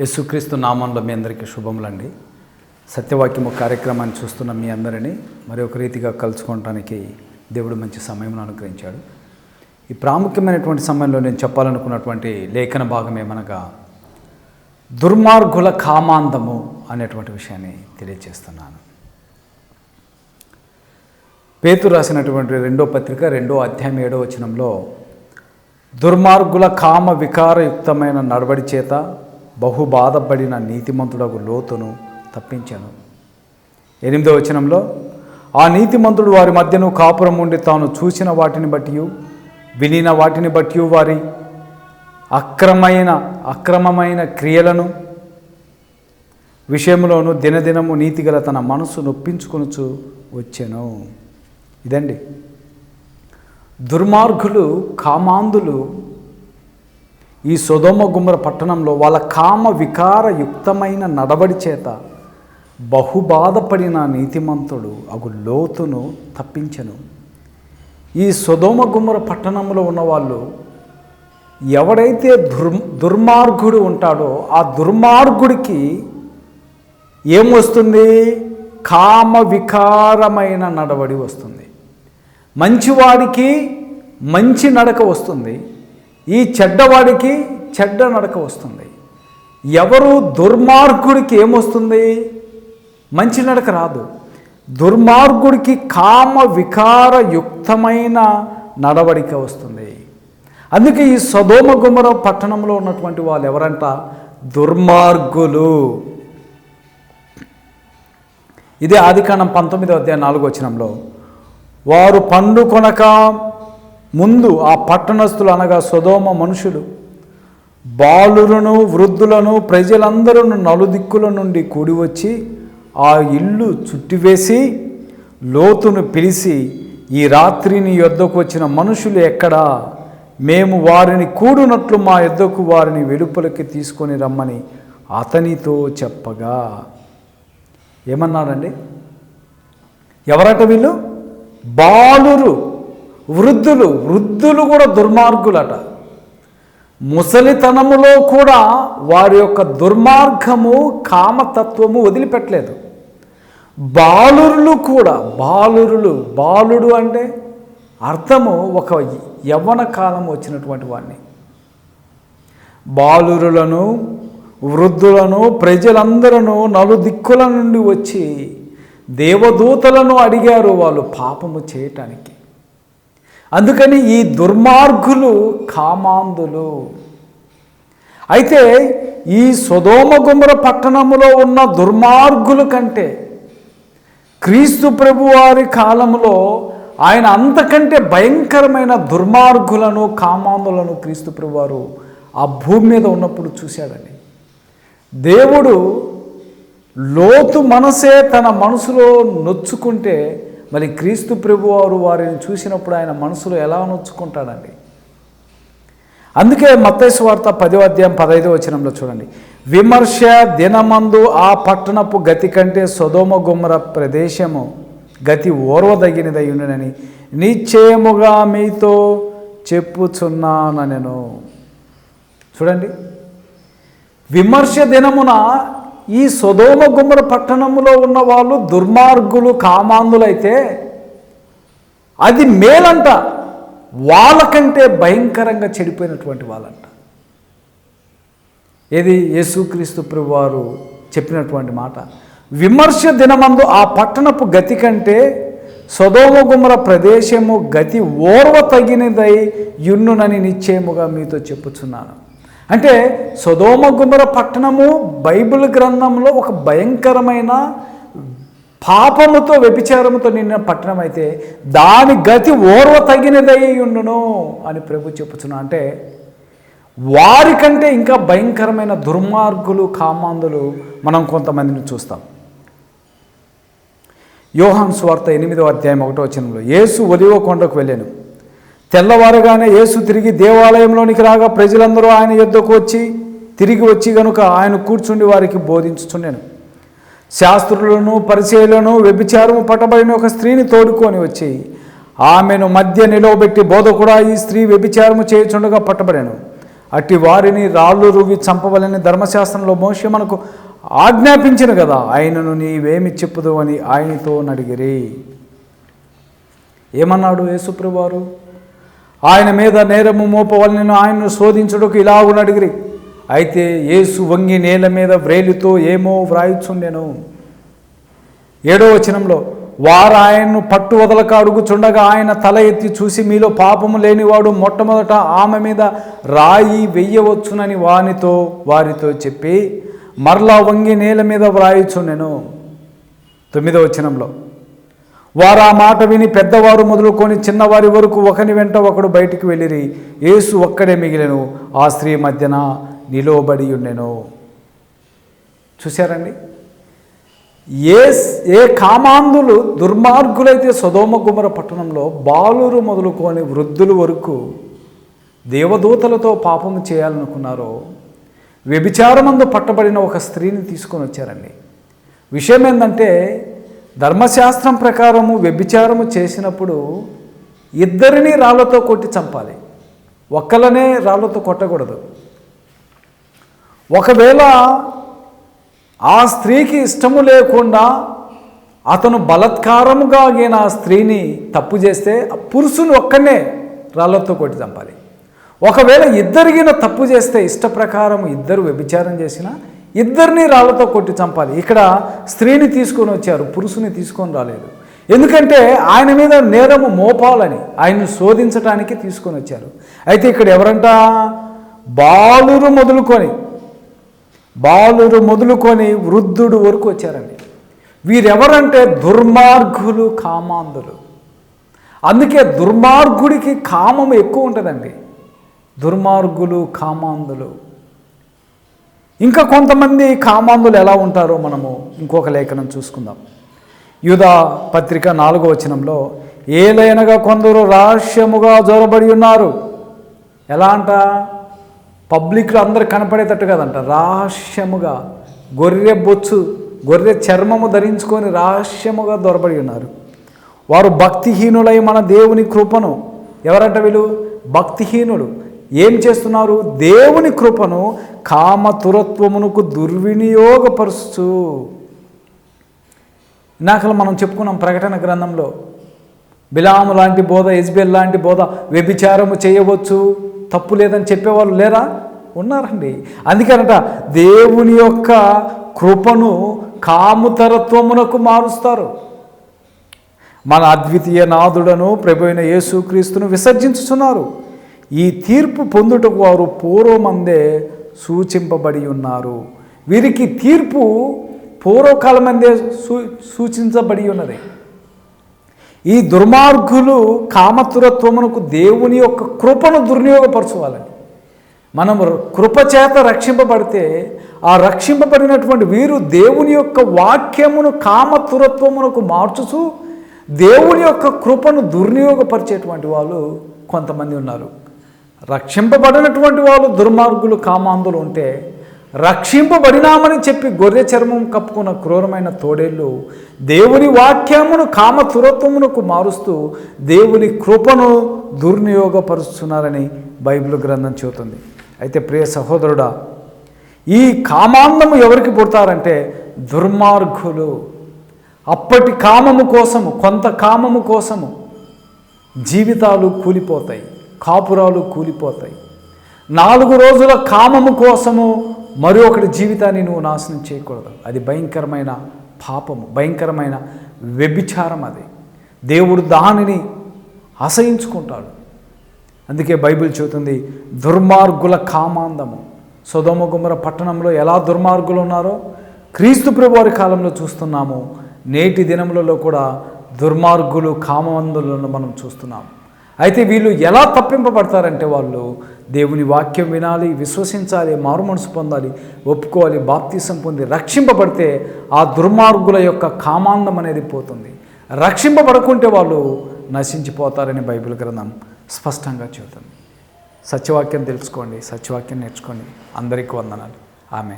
యేసుక్రీస్తు నామంలో మీ అందరికీ శుభములండి. సత్యవాక్యము కార్యక్రమాన్ని చూస్తున్న మీ అందరినీ మరి ఒక రీతిగా కలుసుకోవటానికి దేవుడు మంచి సమయం అనుగ్రహించాడు. ఈ ప్రాముఖ్యమైనటువంటి సమయంలో నేను చెప్పాలనుకున్నటువంటి లేఖన భాగం ఏమనగా దుర్మార్గుల కామాంతము అనేటువంటి విషయాన్ని తెలియజేస్తున్నాను పేతు రాసినటువంటి రెండో పత్రిక రెండో అధ్యాయం ఏడో వచనంలో దుర్మార్గుల కామ వికారయుక్తమైన నడవడి చేత బహు బాధపడిన నీతిమంతుడకు లోతును తప్పించాను. ఎనిమిదో వచనంలో ఆ నీతిమంతుడు వారి మధ్యను కాపురం ఉండి తాను చూసిన వాటిని బట్టి వినిన వాటిని బట్టి వారి అక్రమైన అక్రమమైన క్రియలను విషయంలోనూ దినదినము నీతిగల తన మనసు నొప్పించుకొనుచు వచ్చాను. ఇదండి. దుర్మార్గులు కామాంధులు ఈ సొదోమ గుమ్మర పట్టణంలో వాళ్ళ కామ వికారయుక్తమైన నడవడి చేత బహుబాధపడిన నీతిమంతుడు అగు లోతును తప్పించను. ఈ సుధోమ గుమ్మర పట్టణంలో ఉన్నవాళ్ళు ఎవడైతే దుర్ దుర్మార్గుడు ఉంటాడో ఆ దుర్మార్గుడికి ఏమొస్తుంది కామ వికారమైన నడవడి వస్తుంది. మంచివాడికి మంచి నడక వస్తుంది. ఈ చెడ్డవాడికి చెడ్డ నడక వస్తుంది. ఎవరు దుర్మార్గుడికి ఏమొస్తుంది? మంచి నడక రాదు. దుర్మార్గుడికి కామ వికారయుక్తమైన నడవడిక వస్తుంది. అందుకే ఈ సదోమ గుమర పట్టణంలో ఉన్నటువంటి వాళ్ళు ఎవరంట? దుర్మార్గులు. ఇదే ఆదికాండం పంతొమ్మిదో అధ్యాయ నాలుగో వచనంలో వారు పండు కొనక ముందు ఆ పట్టణస్థులు అనగా సుధోమ మనుషులు. బాలులను వృద్ధులను ప్రజలందరూ నలుదిక్కుల నుండి కూడి వచ్చి ఆ ఇల్లు చుట్టివేసి లోతును పిలిచి ఈ రాత్రిని యొద్దకు వచ్చిన మనుషులు ఎక్కడా? మేము వారిని కూడునట్లు మా యొద్దకు వారిని వెలుపలికి తీసుకొని రమ్మని అతనితో చెప్పగా. ఏమన్నాడండి? ఎవరట వీళ్ళు? బాలురు. వృద్ధులు వృద్ధులు కూడా దుర్మార్గులట. ముసలితనములో కూడా వారి యొక్క దుర్మార్గము కామతత్వము వదిలిపెట్టలేదు. బాలురులు కూడా బాలురులు బాలుడు అంటే అర్థము ఒక యవ్వన కాలం వచ్చినటువంటి వాడిని. బాలురులను వృద్ధులను ప్రజలందరూ నలుదిక్కుల నుండి వచ్చి దేవదూతలను అడిగారు వాళ్ళు పాపము చేయటానికి. అందుకని ఈ దుర్మార్గులు కామాంధులు. అయితే ఈ సుధోమగుమర పట్టణములో ఉన్న దుర్మార్గుల కంటే క్రీస్తు ప్రభువారి కాలంలో ఆయన అంతకంటే భయంకరమైన దుర్మార్గులను కామాంధులను క్రీస్తు ప్రభువారు ఆ భూమి మీద ఉన్నప్పుడు చూశాడండి. దేవుడు లోతు మనసే తన మనసులో నొచ్చుకుంటే మరి క్రీస్తు ప్రభువారు వారిని చూసినప్పుడు ఆయన మనసులో ఎలా నొచ్చుకుంటాడండి? అందుకే మత్తైసు వార్త పదో అధ్యాయం పదైదో వచనంలో చూడండి. విమర్శ దినమందు ఆ పట్టణపు గతి కంటే సొదోమ గుమ్మర ప్రదేశము గతి ఓర్వదగినదై ఉండునని నిశ్చయముగా మీతో చెప్పుచున్నాను నేను చూడండి. విమర్శ దినమున ఈ సొదోమ గుమ్మర పట్టణములో ఉన్న వాళ్ళు దుర్మార్గులు కామాంధులైతే అది మేలంట. వాళ్ళకంటే భయంకరంగా చెడిపోయినటువంటి వాళ్ళంట. ఏది? యేసుక్రీస్తు ప్రభు వారు చెప్పినటువంటి మాట. విమర్శ దినమందు ఆ పట్టణపు గతి కంటే సొదోమ గుమ్మర ప్రదేశము గతి ఓర్వ తగినదై యున్నునని నిశ్చయముగా మీతో చెప్పుచున్నాను. అంటే సొదోమ గుమ్మర పట్టణము బైబిల్ గ్రంథంలో ఒక భయంకరమైన పాపముతో వ్యభిచారముతో నిన్న పట్టణం అయితే దాని గతి ఓర్వ తగినదై ఉండును అని ప్రభు చెప్పుచున్నా. అంటే వారికంటే ఇంకా భయంకరమైన దుర్మార్గులు కామాంధులు మనం కొంతమందిని చూస్తాం. యోహాన్ స్వార్త ఎనిమిదో అధ్యాయం ఒకటో వచనంలో యేసు ఒలివ కొండకు వెళ్ళాను. తెల్లవారుగానే యేసు తిరిగి దేవాలయంలోనికి రాగా ప్రజలందరూ ఆయన యుద్ధకు వచ్చి తిరిగి వచ్చి గనుక ఆయన కూర్చుండి వారికి బోధించుచున్నాను శాస్త్రులను పరిచయలను వ్యభిచారము పట్టబడిన ఒక స్త్రీని తోడుకొని వచ్చి ఆమెను మధ్య నిలవబెట్టి బోధకుడా ఈ స్త్రీ వ్యభిచారము చేయుచుండగా పట్టబడాను. అట్టి వారిని రాళ్ళు రువి చంపవలని ధర్మశాస్త్రంలో మోషి మనకు ఆజ్ఞాపించిన కదా ఆయనను నీవేమి చెప్పుదు అని ఆయనతో నడిగిరి. ఏమన్నాడు యేసుప్రభువారు? ఆయన మీద నేరము మోపవలనను ఆయన్ను శోధించుటకు ఇలాగు అడిగిరి. అయితే యేసు వంగి నేల మీద వ్రేలితో ఏమో వ్రాయిచుండెను. ఏడో వచనంలో వారు ఆయన్ను పట్టు వదలక అడుగుచుండగా ఆయన తల ఎత్తి చూసి మీలో పాపము లేనివాడు మొట్టమొదట ఆమె మీద రాయి వెయ్యవచ్చునని వానితో వారితో చెప్పి మరలా వంగి నేల మీద వ్రాయిచుండెను. తొమ్మిదో వచనంలో వారు ఆ మాట విని పెద్దవారు మొదలుకొని చిన్నవారి వరకు ఒకని వెంట ఒకడు బయటికి వెళ్ళిరి. యేసు ఒక్కడే మిగిలెను. ఆ స్త్రీ మధ్యన నిలోబడి ఉండెను. చూశారండి? ఏ ఏ కామాంధులు దుర్మార్గులైతే సదోమ గుమర పట్టణంలో బాలురు మొదలుకొని వృద్ధుల వరకు దేవదూతలతో పాపం చేయాలనుకున్నారో వ్యభిచారమందు పట్టబడిన ఒక స్త్రీని తీసుకొని వచ్చారండి. విషయం ఏంటంటే ధర్మశాస్త్రం ప్రకారము వ్యభిచారము చేసినప్పుడు ఇద్దరిని రాళ్ళతో కొట్టి చంపాలి. ఒక్కలనే రాళ్ళతో కొట్టకూడదు. ఒకవేళ ఆ స్త్రీకి ఇష్టము లేకుండా అతను బలత్కారముగా ఆగిన ఆ స్త్రీని తప్పు చేస్తే ఆ పురుషుని ఒక్కనే రాళ్ళతో కొట్టి చంపాలి. ఒకవేళ ఇద్దరిగిన తప్పు చేస్తే ఇష్ట ప్రకారం ఇద్దరు వ్యభిచారం చేసినా ఇద్దరిని రాళ్ళతో కొట్టి చంపాలి. ఇక్కడ స్త్రీని తీసుకొని వచ్చారు పురుషుని తీసుకొని రాలేదు. ఎందుకంటే ఆయన మీద నేరము మోపాలని ఆయన్ని శోధించటానికి తీసుకొని వచ్చారు. అయితే ఇక్కడ ఎవరంట? బాలురు మొదలుకొని బాలురు మొదలుకొని వృద్ధుడు వరకు వచ్చారండి. వీరెవరంటే? దుర్మార్గులు కామాంధులు. అందుకే దుర్మార్గుడికి కామం ఎక్కువ ఉంటుందండి. దుర్మార్గులు కామాంధులు. ఇంకా కొంతమంది కామాంధులు ఎలా ఉంటారో మనము ఇంకొక లేఖనం చూసుకుందాం. యుధా పత్రిక నాలుగో వచనంలో ఏలైనగా కొందరు రహస్యముగా జోరబడి ఉన్నారు. ఎలా అంట? పబ్లిక్లో అందరు కనపడేటట్టు కదంట. రహస్యముగా గొర్రె బొచ్చు గొర్రె చర్మము ధరించుకొని రహస్యముగా దొరబడి ఉన్నారు. వారు భక్తిహీనులై మన దేవుని కృపను ఎవరంట వీళ్ళు? భక్తిహీనులు. ఏం చేస్తున్నారు? దేవుని కృపను కామతురత్వమునకు దుర్వినియోగపరుస్తూ. ఇందాకలు మనం చెప్పుకున్నాం ప్రకటన గ్రంథంలో. బిలాము లాంటి బోధ ఎజ్బెల్ లాంటి బోధ వ్యభిచారము చేయవచ్చు తప్పు లేదని చెప్పేవాళ్ళు లేరా? ఉన్నారండి. అందుకనట దేవుని యొక్క కృపను కాముతరత్వమునకు మారుస్తారు. మన అద్వితీయ నాథుడను ప్రభు అయిన యేసుక్రీస్తును విసర్జించుతున్నారు ఈ తీర్పు పొందుటకు వారు పూర్వమందే సూచింపబడి ఉన్నారు. వీరికి తీర్పు పూర్వకాలమందే సూ సూచించబడి ఉన్నది. ఈ దుర్మార్గులు కామతురత్వమునకు దేవుని యొక్క కృపను దుర్వినియోగపరచుకోవాలని మనం కృపచేత రక్షింపబడితే ఆ రక్షింపబడినటువంటి వీరు దేవుని యొక్క వాక్యమును కామతురత్వమునకు మార్చుచు దేవుని యొక్క కృపను దుర్వినియోగపరిచేటువంటి వాళ్ళు కొంతమంది ఉన్నారు. రక్షింపబడినటువంటి వాళ్ళు దుర్మార్గులు కామాంధులు ఉంటే రక్షింపబడినామని చెప్పి గొర్రె చర్మం కప్పుకున్న క్రూరమైన తోడేళ్ళు దేవుని వాక్యమును కామతురత్వమునకు మారుస్తూ దేవుని కృపను దుర్వినియోగపరుస్తున్నారని బైబిల్ గ్రంథం చెబుతుంది. అయితే ప్రియ సహోదరుడా ఈ కామాంధము ఎవరికి పుడతారంటే దుర్మార్గులు. అప్పటి కామము కోసము కొంత కామము కోసము జీవితాలు కూలిపోతాయి. కాపురాలు కూలిపోతాయి. నాలుగు రోజుల కామము కోసము మరి ఒకటి జీవితాన్ని నువ్వు నాశనం చేయకూడదు. అది భయంకరమైన పాపము భయంకరమైన వ్యభిచారం అది. దేవుడు దానిని అసహించుకుంటాడు. అందుకే బైబిల్ చెబుతుంది దుర్మార్గుల కామాంధము. సొదమ పట్టణంలో ఎలా దుర్మార్గులు ఉన్నారో క్రీస్తు ప్రభువారి కాలంలో చూస్తున్నాము. నేటి దినములలో కూడా దుర్మార్గులు కామాంధులను మనం చూస్తున్నాం అయితే వీళ్ళు ఎలా తప్పింపబడతారంటే వాళ్ళు దేవుని వాక్యం వినాలి విశ్వసించాలి మారు మనసు పొందాలి ఒప్పుకోవాలి బాప్తీసం పొంది రక్షింపబడితే ఆ దుర్మార్గుల యొక్క కామాందం అనేది పోతుంది. రక్షింపబడకుంటే వాళ్ళు నశించిపోతారని బైబిల్ గ్రంథం స్పష్టంగా చెబుతుంది. సత్యవాక్యం తెలుసుకోండి సత్యవాక్యం నేర్చుకోండి. అందరికీ వందనాలు. ఆమె